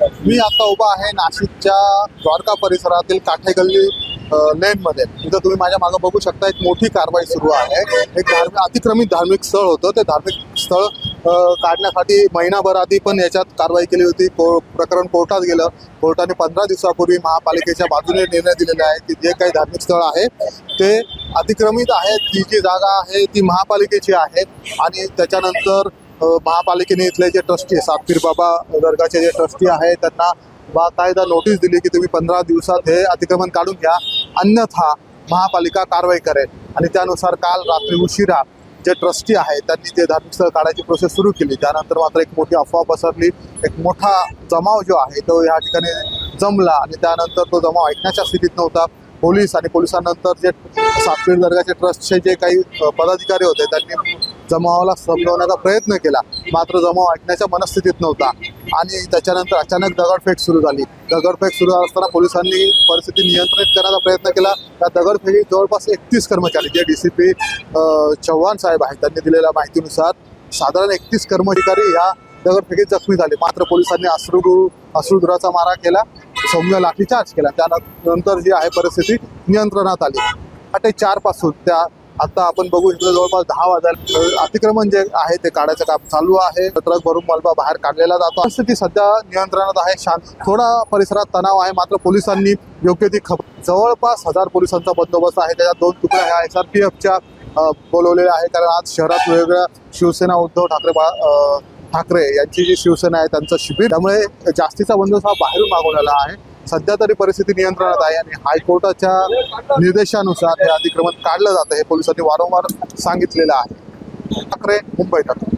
मी आता उभा आहे नाशिकच्या द्वारका परिसरातील काठेगल्ली लेन मध्ये इथं तुम्ही माझ्या मागे बघू शकता एक मोठी कारवाई सुरू आहे. एक धार्मिक अतिक्रमित धार्मिक स्थळ होतं. ते धार्मिक स्थळ काढण्यासाठी महिनाभर आधी पण याच्यात कारवाई केली होती. को प्रकरण कोर्टात गेलं. कोर्टाने पंधरा दिवसापूर्वी महापालिकेच्या बाजूने निर्णय दिलेला आहे की जे काही धार्मिक स्थळ आहे ते अतिक्रमित आहे ती जी जागा आहे ती महापालिकेची आहे. आणि त्याच्यानंतर महापालिकेने इथले जे ट्रस्टी सातपीर बाबा दर्गाचे जे ट्रस्टी आहे त्यांना बाकायदा नोटीस दिली की तुम्ही पंधरा दिवसात हे अतिक्रमण काढून घ्या. अन्यथा महापालिका कारवाई करेल. आणि त्यानुसार काल रात्री उशिरा जे ट्रस्टी आहे त्यांनी ते धार्मिक स्थळ काढायची प्रोसेस सुरू केली. त्यानंतर मात्र एक मोठी अफवा पसरली. एक मोठा जमाव जो आहे तो या ठिकाणी जमला. आणि त्यानंतर तो जमाव ऐकण्याच्या स्थितीत नव्हता. पोलीस आणि पोलिसांनंतर जे सातवी दर्गाचे ट्रस्टचे जे काही पदाधिकारी होते त्यांनी जमावाला समजवण्याचा प्रयत्न केला. मात्र जमाव ऐकण्याच्या मनस्थितीत नव्हता. आणि त्याच्यानंतर अचानक दगडफेक सुरू झाली. दगडफेक सुरू असताना पोलिसांनी परिस्थिती नियंत्रित करण्याचा प्रयत्न केला. त्या दगडफेकी जवळपास एकतीस कर्मचारी जे डी सी पी चव्हाण साहेब आहेत त्यांनी दिलेल्या माहितीनुसार साधारण एकतीस कर्मचारी या दगडफेकीत जखमी झाले. मात्र पोलिसांनी अश्रू अश्रुधुराचा मारा केला. सौम्य लाठीचार्ज केला. त्यानंतर जी आहे परिस्थिती नियंत्रणात आली. अटे चारपासून त्या आता आपण बघू इकडे जवळपास दहा वाजायला अतिक्रमण जे आहे ते काढायचं काम चालू आहे. ट्रक भरून मलबा बाहेर काढलेला जातो. परिस्थिती सध्या नियंत्रणात आहे. शांत थोडा परिसरात तणाव आहे. मात्र पोलिसांनी योग्य ती खबर जवळपास हजार पोलिसांचा बंदोबस्त आहे. त्याच्यात दोन तुकड्या ह्या एस आर पी एफच्या बोलवलेल्या आहे. कारण आज शहरात वेगवेगळ्या शिवसेना उद्धव ठाकरे बा- ठाकरे यांची जी शिवसेना आहे त्यांचं शिबिर. त्यामुळे जास्तीचा बंदोबस्त हा बाहेरून मागवलेला आहे. सध्या तरी परिस्थिती नियंत्रणात आहे आणि हायकोर्टाच्या निर्देशानुसार हे अतिक्रमण काढलं जातं हे पोलिसांनी वारंवार सांगितलेलं आहे. ठाकरे मुंबई ठाकरे.